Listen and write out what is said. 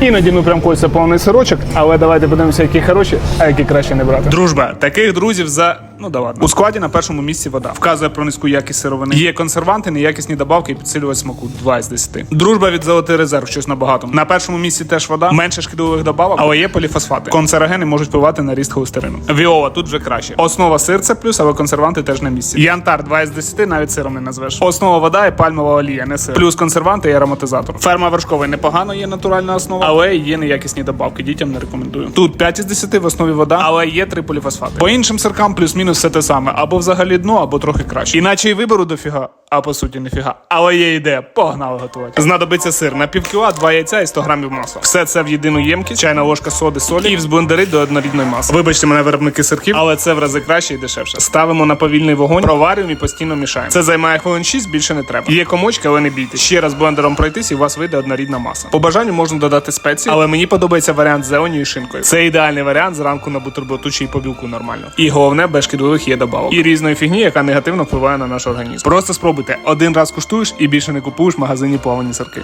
Іноді ми прям кольця повний сирочок, але давайте подивимося, які хороші, а які краще не брати. Дружба, таких друзів за ну да ладно. У складі на першому місці вода. Вказує про низьку якість сировини. Є консерванти, неякісні добавки і підсилювач смаку. 2 із 10. Дружба від золотий резерв, щось набагато. На першому місці теж вода, менше шкідливих добавок, але є поліфосфати. Концерогени можуть впливати на ріст холестерину. Віола тут вже краще. Основа сир це плюс, але консерванти теж на місці. Янтар 2 із 10 навіть сиром не назвеш. Основа вода і пальмова олія, не сир. Плюс консерванти і ароматизатор. Ферма вершковий непогано є натуральна основа, але є неякісні добавки. Дітям не рекомендую. Тут 5 із 10 в основі вода, але є три поліфосфати. По іншим сиркам плюс-мінус все те саме, або взагалі дно, або трохи краще. Іначе і вибору дофіга, а по суті ніфіга. Але є ідея, погнали готувати. Знадобиться сир на пів кіла, 2 яйця і 100 грамів масла. Все це в єдину ємкість, чайна ложка соди, солі і взблендерить до однорідної маси. Вибачте мене виробники сирків, але це в рази краще і дешевше. Ставимо на повільний вогонь, проварюємо і постійно мішаємо. Це займає хвилин 6, більше не треба. Є комочки, але не бійтесь. Ще раз блендером пройтись, і у вас вийде однорідна маса. По бажанню можна додати спеції, але мені подобається варіант з зеленю і шинкою. Це ідеальний варіант зранку на бутерброту чи й по нормально. І головне, без шкідливих є добавок. І різної фігні, яка негативно впливає на наш організм. Просто спробуйте. Один раз куштуєш і більше не купуєш в магазині плавані сирки.